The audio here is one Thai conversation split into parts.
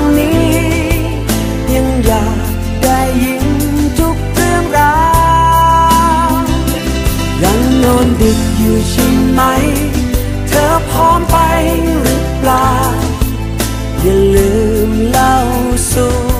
างนี้ ยังอยากได้ยินทุกเรื่องราวยังนอนดึกอยู่ใช่ไหม เธอพร้อมไปหรือเปล่า อย่าลืมเล่าสู่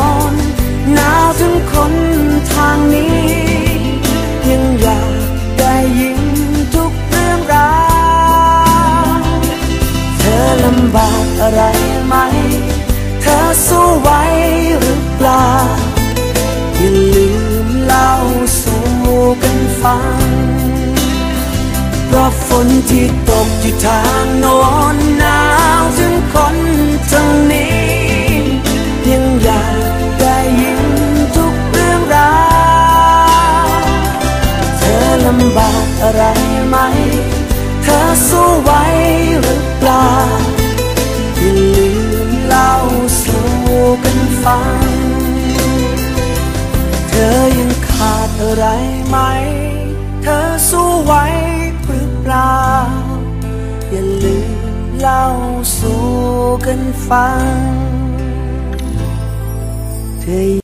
น นทางนี้ ยังอยากได้ยินทุกเรื่องราวเธอลำบากอะไรไหม เธอสู้ไหวหรือเปล่า อย่าลืมเล่าสู่กันฟังเพราะฝนที่ตกที่ทางโน้นหนำบากอะไรไหม เธอสู้ไหวหรือเปล่าอย่าลืมเล่าสู่กันฟัง เธอยังขาดอะไรไหม เธอสู้ไหวหรือเปล่าอย่าลืมเล่าสู่กันฟัง เธอ